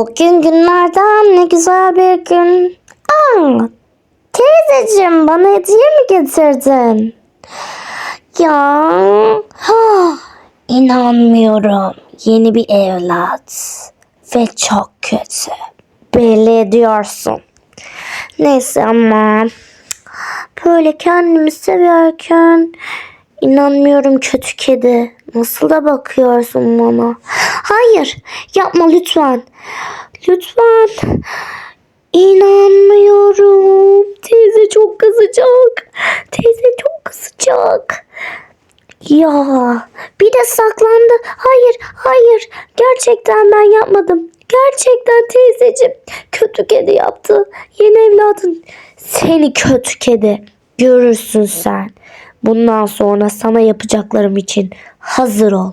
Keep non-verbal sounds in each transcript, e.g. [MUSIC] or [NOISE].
Bugün günlerden ne güzel bir gün. Aa, teyzeciğim bana hediye mi getirdin? Ya, ha, inanmıyorum. Yeni bir evlat. Ve çok kötü. Belli ediyorsun. Neyse ama böyle kendimi severken inanmıyorum kötü kedi. Nasıl da bakıyorsun bana? Hayır yapma lütfen. Lütfen. İnanmıyorum. Teyze çok kızacak. Teyze çok kızacak. Ya bir de saklandı. Hayır hayır gerçekten ben yapmadım. Gerçekten teyzeciğim kötü kedi yaptı. Yeni evladın seni kötü kedi görürsün sen. Bundan sonra sana yapacaklarım için hazır ol.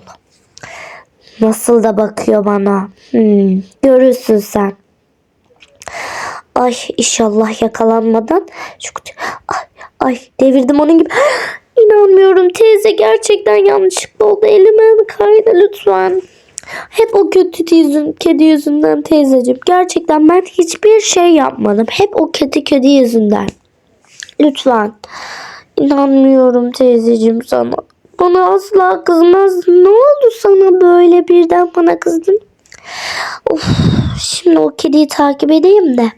Nasıl da bakıyor bana. Hmm, görürsün sen. Ay inşallah yakalanmadan. Ay, ay devirdim onun gibi. [GASPS] İnanmıyorum teyze gerçekten yanlışlıkla oldu. Elime kaydı lütfen. Hep o kötü yüzün, kedi yüzünden teyzeciğim. Gerçekten ben hiçbir şey yapmadım. Hep o kötü kedi yüzünden. Lütfen. İnanmıyorum teyzeciğim sana. Bana asla kızmaz. Ne oldu sana böyle birden bana kızdın? Of, şimdi o kediyi takip edeyim de.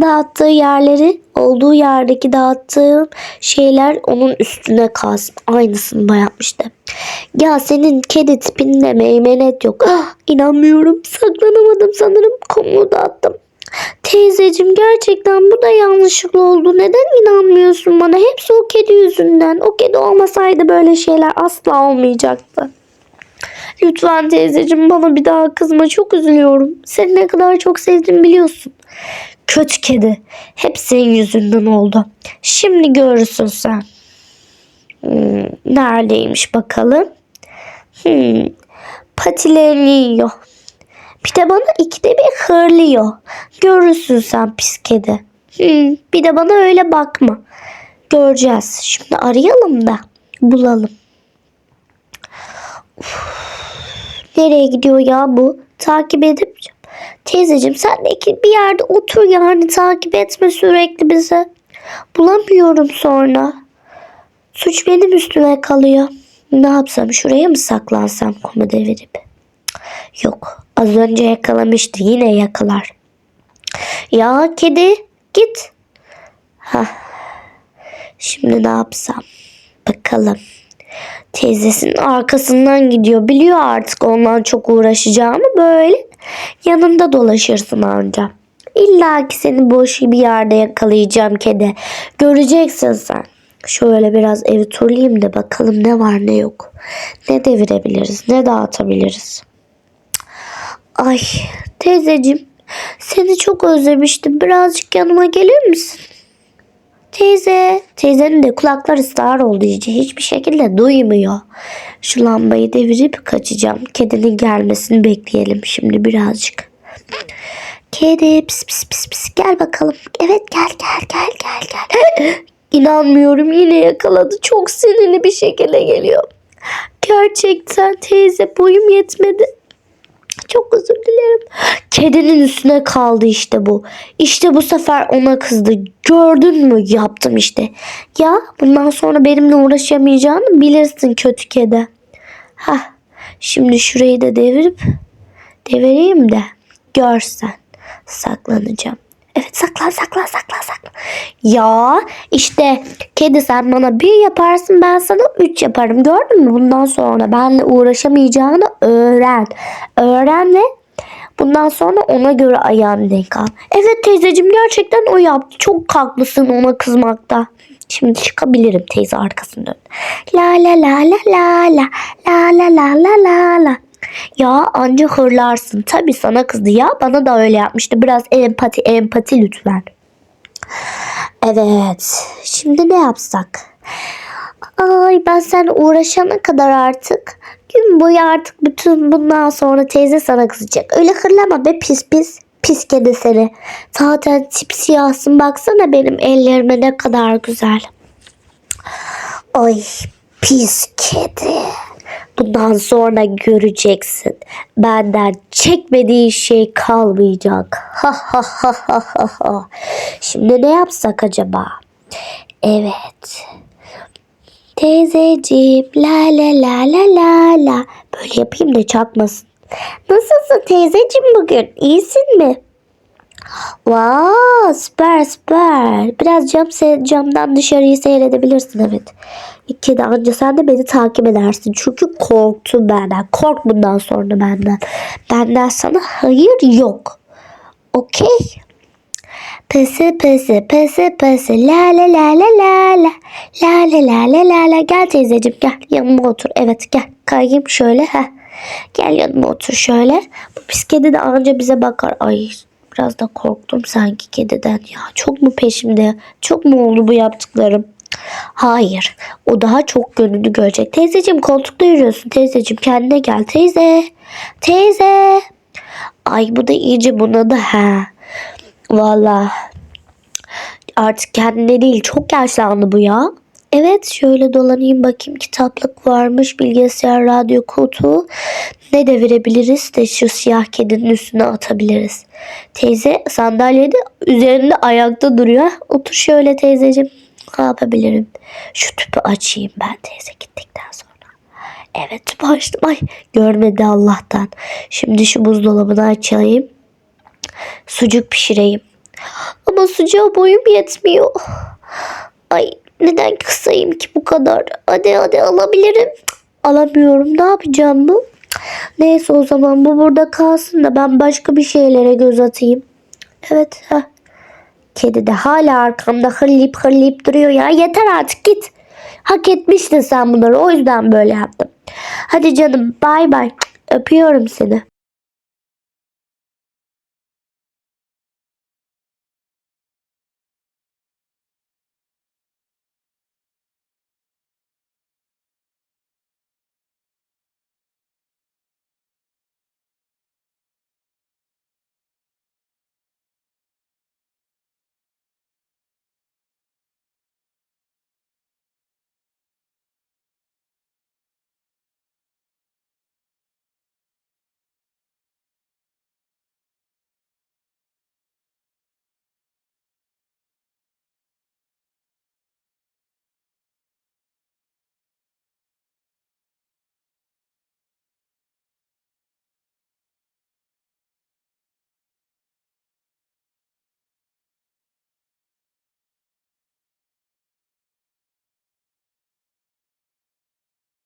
Dağıttığı yerleri olduğu yerdeki dağıttığım şeyler onun üstüne kalsın. Aynısını da yapmıştı. Ya senin kedi tipinde meymenet yok. Ah, inanmıyorum. Saklanamadım sanırım. Konumu dağıttım. Teyzeciğim gerçekten bu da yanlışlıkla oldu. Neden inanmıyorsun bana? Hepsi o kedi yüzünden. O kedi olmasaydı böyle şeyler asla olmayacaktı. Lütfen teyzeciğim bana bir daha kızma. Çok üzülüyorum. Seni ne kadar çok sevdim biliyorsun. Kötü kedi. Hep senin yüzünden oldu. Şimdi görürsün sen. Hmm, neredeymiş bakalım? Hmm, patilerini yiyor. Bir de bana ikide bir hırlıyor. Görürsün sen pis kedi. Hmm, bir de bana öyle bakma. Göreceğiz. Şimdi arayalım da bulalım. Uf, nereye gidiyor ya bu? Takip edip Teyzeciğim sen de iki- bir yerde otur yani takip etme sürekli bizi. Bulamıyorum sonra. Suç benim üstüme kalıyor. Ne yapsam şuraya mı saklansam konu devirip? Az önce yakalamıştı yine yakalar. Ya kedi git. Hah. Şimdi ne yapsam? Bakalım. Teyzesinin arkasından gidiyor. Biliyor artık ondan çok uğraşacağımı böyle yanında dolaşırsın anca. İlla ki seni boş bir yerde yakalayacağım kedi. Göreceksin sen. Şöyle biraz evi turlayayım da bakalım ne var ne yok. Ne devirebiliriz ne dağıtabiliriz. Ay teyzeciğim seni çok özlemiştim. Birazcık yanıma gelir misin? Teyze, teyzenin de kulakları sağır oldu iyice. Hiçbir şekilde duymuyor. Şu lambayı devirip kaçacağım. Kedinin gelmesini bekleyelim şimdi birazcık. Kedi pis pis pis pis gel bakalım. Evet gel gel gel gel gel. [GASPS] İnanmıyorum yine yakaladı. Çok sinirli bir şekilde geliyor. Gerçekten teyze boyum yetmedi. Çok özür dilerim. Kedinin üstüne kaldı işte bu. İşte bu sefer ona kızdı. Gördün mü yaptım işte. Ya bundan sonra benimle uğraşamayacağını bilirsin kötü kedi. Hah şimdi şurayı da devirip devireyim de görsen saklanacağım. Evet saklan saklan saklan saklan. Ya işte kedi sen bana bir yaparsın ben sana üç yaparım. Gördün mü bundan sonra benle uğraşamayacağını öğren. Öğren ve bundan sonra ona göre ayağını denk al. Evet teyzeciğim gerçekten o yaptı. Çok haklısın ona kızmakta. Şimdi çıkabilirim teyze arkasından. La la la la la la la la la la la la. Ya anca hırlarsın. Tabii sana kızdı ya. Bana da öyle yapmıştı. Biraz empati empati lütfen. Evet. Şimdi ne yapsak? Ay ben sen uğraşana kadar artık gün boyu artık bütün bundan sonra teyze sana kızacak. Öyle hırlama be pis pis. Pis kedi seni. Zaten tip siyahsın. Baksana benim ellerime ne kadar güzel. Ay pis kedi. Bundan sonra göreceksin. Benden çekmediği şey kalmayacak. Ha. Şimdi ne yapsak acaba? Evet. Teyzeciğim la la la la la la. Böyle yapayım da çarpmasın. Nasılsın teyzeciğim bugün? İyisin mi? Wow, süper süper. Biraz cam camdan dışarıyı seyredebilirsin evet. İki de anca sen de beni takip edersin. Çünkü korktun benden. Kork bundan sonra benden. Benden sana hayır yok. Okey. Pesi pesi pesi pesi la la la la la la. La la la la la la. Gel teyzeciğim gel. Yanıma otur. Evet gel. Kayayım şöyle ha. Gel yanıma otur şöyle. Bu pis kedi de anca bize bakar. Ay biraz da korktum sanki kediden ya. Çok mu peşimde? Çok mu oldu bu yaptıklarım hayır o daha çok gönlünü görecek. Teyzeciğim koltukta yürüyorsun. Teyzeciğim kendine gel. Teyze teyze. Ay bu da iyice bunadı ha. Valla artık kendine değil çok yaşlandı bu ya. Evet şöyle dolanayım bakayım kitaplık varmış bilgisayar radyo kutu. Ne devirebiliriz de şu siyah kedinin üstüne atabiliriz. Teyze sandalyede üzerinde ayakta duruyor. Otur şöyle teyzeciğim ne yapabilirim? Şu tüpü açayım ben teyze gittikten sonra. Evet tüpü açtım ay görmedi Allah'tan. Şimdi şu buzdolabını açayım sucuk pişireyim. Ama sucuğa boyum yetmiyor. Ay neden kısayım ki bu kadar? Hadi hadi alabilirim. Alamıyorum. Ne yapacağım bu? Neyse o zaman bu burada kalsın da ben başka bir şeylere göz atayım. Evet. Heh. Kedi de hala arkamda hırlayıp hırlayıp duruyor ya. Yeter artık git. Hak etmiştin sen bunları. O yüzden böyle yaptım. Hadi canım bay bay. Öpüyorum seni.